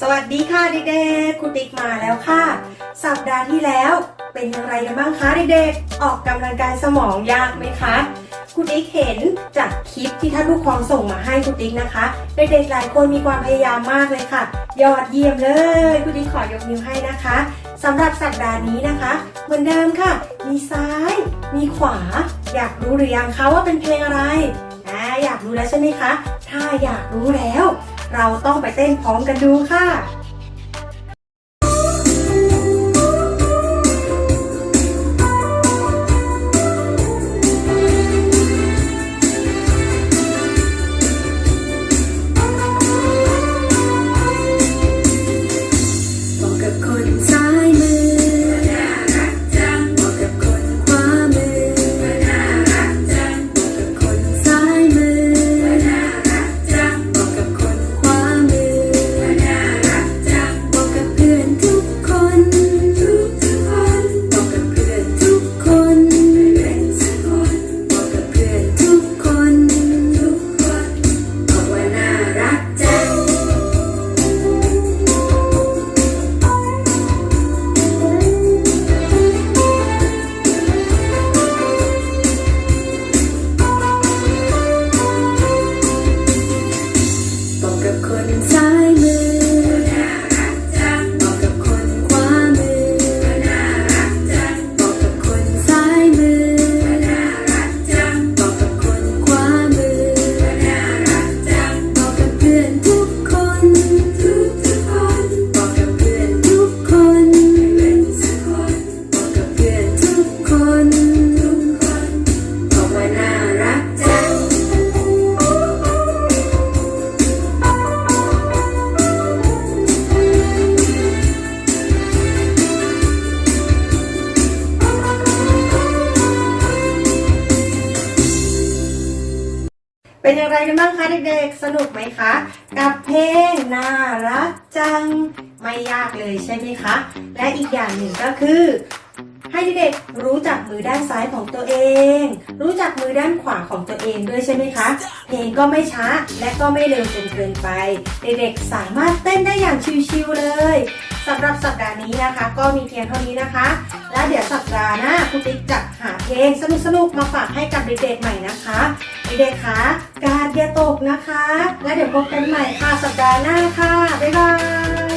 สวัสดีค่ะเด็กๆคุณติ๊กมาแล้วค่ะ สัปดาห์ที่แล้วเป็นอย่างไรกันบ้างคะเด็กๆ ออกกำลังกายสมองยากไหมคะคุณติ๊กเห็นจากคลิปที่ท่านผู้ปกครองส่งมาให้คุณติ๊กนะคะ เด็กๆหลายคนมีความพยายามมากเลยค่ะ ยอดเยี่ยมเลยคุณติ๊กขอยกนิ้วให้นะคะสำหรับสัปดาห์นี้นะคะ เหมือนเดิมค่ะ มีซ้าย มีขวา อยากรู้หรือยังคะว่าเป็นเพลงอะไรอ่าอยากรู้แล้วใช่ไหมคะ ถ้าอยากรู้แล้ว เราต้องไปเต้นพร้อมกันดูค่ะ เป็นอย่างไรกันบ้างคะเด็กๆ สนุกไหมคะ กับเพลงน่ารักจัง ไม่ยากเลยใช่ไหมคะ และอีกอย่างหนึ่งก็คือให้เด็กๆรู้จักมือด้านซ้ายของตัวเอง รู้จักมือด้านขวาของตัวเองด้วยใช่ไหมคะ เพลงก็ไม่ช้าและก็ไม่เร็วจนเกินไป เด็กๆสามารถเต้นได้อย่างชิำหรับสัปดาห์นี้นะคะ ก็มีเพียงเท่านี้นะคะ แล้วเดี๋ยวสัปดาห์หน้าคุณติ๊กจะหาเพลงสนุกๆมาฝากให้กับเด็กๆใหม่นะคะเด็กๆคะการอย่าตกนะคะ แล้วเดี๋ยวพบกันใหม่ค่ะสัปดาห์หน้าค่ะบ๊ายบาย